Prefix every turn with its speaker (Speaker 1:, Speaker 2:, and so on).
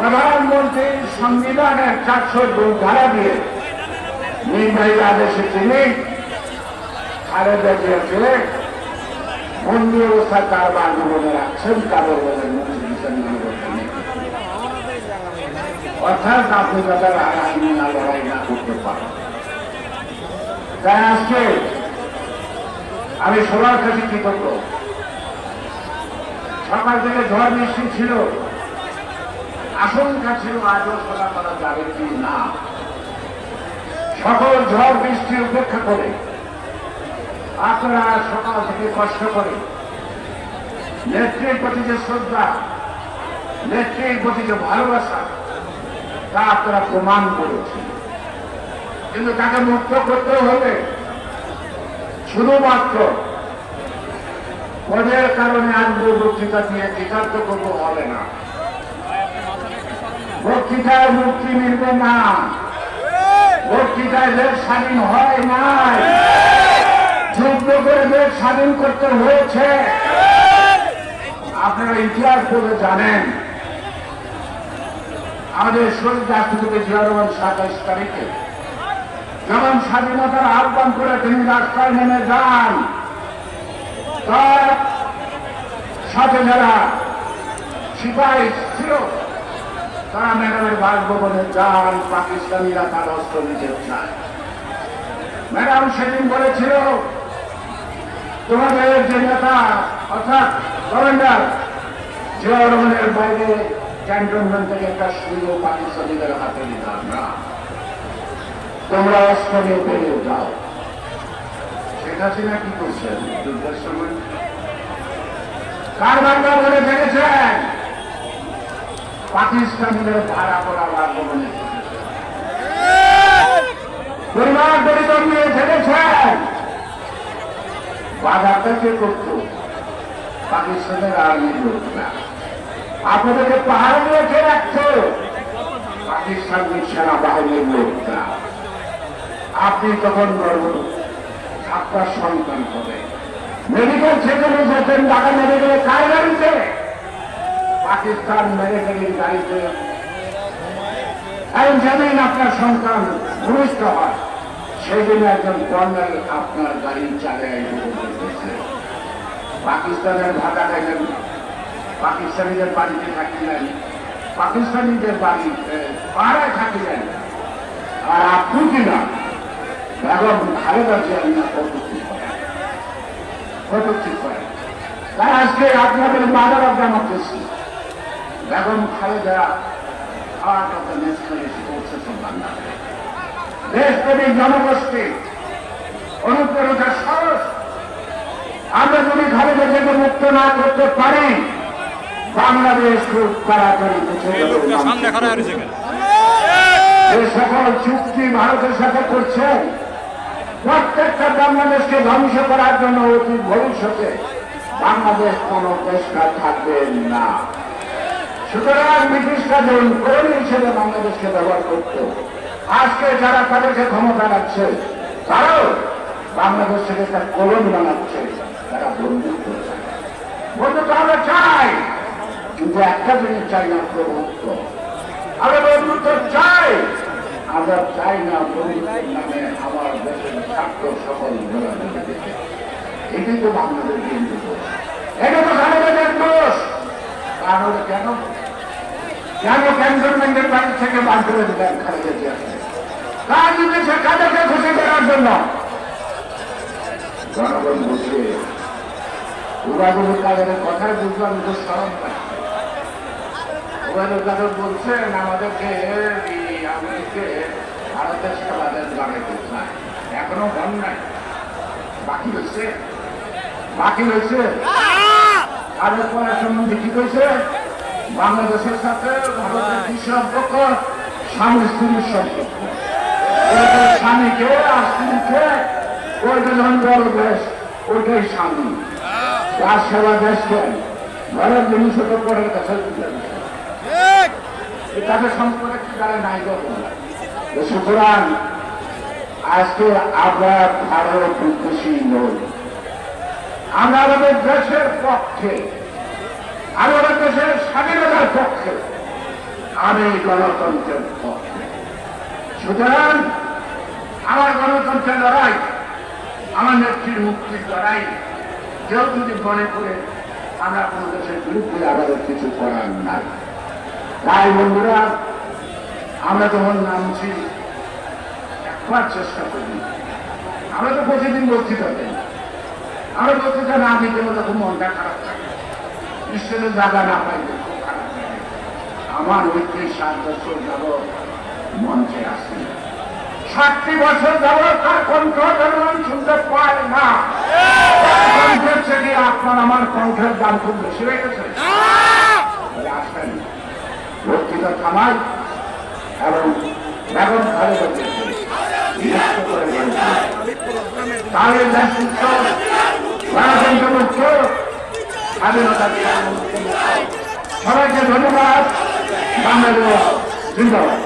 Speaker 1: প্রধানমন্ত্রীর সংবিধানের চারশো দুই ধারা দিয়ে নির্বাহী আদেশে তিনি। অর্থাৎ আমি সবার কাছে কৃতজ্ঞ। সকাল থেকে ঝড় বৃষ্টি ছিল। আশঙ্কা ছিল আজও সোনা করা যাবে কি না? সকল ঝড় বৃষ্টি উপেক্ষা করে আপনারা সকাল থেকে কষ্ট করে, নেত্রীর প্রতি যে শ্রদ্ধা, নেত্রীর প্রতি যে ভালোবাসা, তা আপনারা প্রমাণ করেছেন। কিন্তু তাকে মুক্ত করতে হবে। শুধুমাত্র পদের কারণে আনব বক্তৃতা দিয়ে বিতর্ক করব হবে না। বক্তৃতায় মুক্তি মিলবে না। বক্তৃতায় দেশ স্বাধীন হয় নাই। যুদ্ধ করে দেশ স্বাধীন করতে হয়েছে। আপনারা ইতিহাস বলে জানেন। আমাদের শহীদ রাষ্ট্রপতি জিয়া রহমান সাতাইশ তারিখে যখন স্বাধীনতার আহ্বান করে তিনি রাস্তায় নেমে যান, তার সাথে যারা সিপাহী ছিল তারা ম্যাডামের বাসভবনে যান পাকিস্তানিরা তার অস্ত্র নিতে চায়। ম্যাডাম সেদিন বলেছিল, তোমাদের যে নেতা, অর্থাৎ কমান্ডার জিয়া রহমানের বাইরে ক্যান্টনমেন্ট থেকে একটা সুযোগ পাকিস্তানিদের হাতে নিতাম না। তোমরা অস্ত্র নিয়ে বেরিয়ে যাও। শেখ হাসিনা কি করছেন? যুদ্ধের সময়? কার বার্তা বলে দেখেছেন পাকিস্তানিদের ভাড়া করা বাসভবনে পরিবার নিয়ে থেকেছেন বাধাটা করত। পাকিস্তানের আপনাদেরকে পাহাড় নিয়ে কে রাখতো পাকিস্তানের সেনাবাহিনীর লোকরা। আপনি তখন বলুন আপনার সন্তান হবে। মেডিকেল সেখানে যেতেন ঢাকা মেডিকেলে কার গাড়িতে পাকিস্তান মেডিকেলের গাড়িতে এই জানেন আপনার সন্তান ভূমিষ্ঠ হয়। সেই দিন একজন কর্নেল আপনার গাড়ি চালায় পাকিস্তানের ভাতা খাইলেন পাকিস্তানিদের বাড়িতে থাকিলেন। পাকিস্তানিদের বাড়ি পাড়ায় থাকিলেন। আর আপনি কিনা বেগম খালেদা জিয়া কটুক্তি করেন। কটুক্তি করেন। তাই আজকে আপনাদের mother of democracy. Begum Khaleda heart of the nationalist forces of Bangladesh দেশপ্রেমিক জনগোষ্ঠী অনুপ্রেরণার সাহস আমরা যদি খালেদা জিয়াকে মুক্ত না করতে পারি বাংলাদেশ খুব তাড়াতাড়ি যে সকল চুক্তি ভারতের সাথে করছে। প্রত্যেকটা বাংলাদেশকে ধ্বংস করার জন্য অতি ভবিষ্যতে বাংলাদেশ কোন দেশটা থাকবে না। সুতরাং ব্রিটিশরা যখন কর্মী হিসেবে বাংলাদেশকে ব্যবহার করত। আজকে যারা তাদেরকে ক্ষমতা রাখছে, তারাও বাংলাদেশ থেকে একটা কলোনি বানাচ্ছে, তারা বন্ধুত্ব বন্ধুত্ব আমরা চাই কিন্তু একটা জিনিস চাই না, প্রভুত্ব। আমরা বন্ধুত্ব চাই, আমরা চাই না বন্ধুত্বের নামে আমার দেশের স্বার্থ সকল এটাই তো বাংলাদেশ এটা তো খালেদাদের দোষ কারণ কেন? কেন ক্যান্টনমেন্টের থেকে বার করে দিলেন খালেদা জিয়াকে পাই ওবায়দুল কাদের বলছেন, আমাদেরকে এই ভারতের সমাজের বাড়াইতে চায় এখনও বন নাই। বাকি হয়েছে বাকি হয়েছে তাদের পড়ার সম্বন্ধে কি হয়েছে বাংলাদেশের সাথে ভারতের কি সম্পর্ক স্বামী স্ত্রীর সম্পর্ক। স্বামীকে আর স্ত্রীকে ওইটা যখন বড় দেশ ওইটাই স্বামী। তার সেবা দেশকে ঘরের জিনিস তো পরের কাছে। তাদের সম্পর্কে কি তারা নাই সুতরাং আজকে আমরা ভারত বিদ্বেষী নই। আমরা আমাদের দেশের পক্ষে আমাদের দেশের স্বাধীনতার পক্ষে, আমি গণতন্ত্রের পক্ষে। সুতরাং আমার গণতন্ত্রের লড়াই, আমার নেত্রীর মুক্তির লড়াই, কেউ যদি মনে করে আমরা কোনো দেশের বিরুদ্ধে আমাদের কিছু করার নাই। তাই বন্ধুরা, আমরা যখন নামছি, একবার চেষ্টা করি। আমরা তো প্রতিদিন বলছি তাদের। আমরা বলতে চাই না, আমি গেলে তখন মনটা খারাপ থাকে ঈশ্বরের জায়গা না পাইলে খুব খারাপ লাগে আমার ঐক্যের সাত বছর যাব মঞ্চে আসি ষাটটি বছর যাব তার কণ্ঠ জনগণ শুনতে পায় না। কণ্ঠের থেকে আপনার আমার কণ্ঠের দাম খুব বেশি হয়ে গেছে। আসেন বক্তৃতা থামাই এবং খালেদাকে বিরক্ত করে তাহলে গণতন্ত্র মুক্ত স্বাধীনতা সবাইকে ধন্যবাদ। বাংলাদেশ জিন্দাবাদ।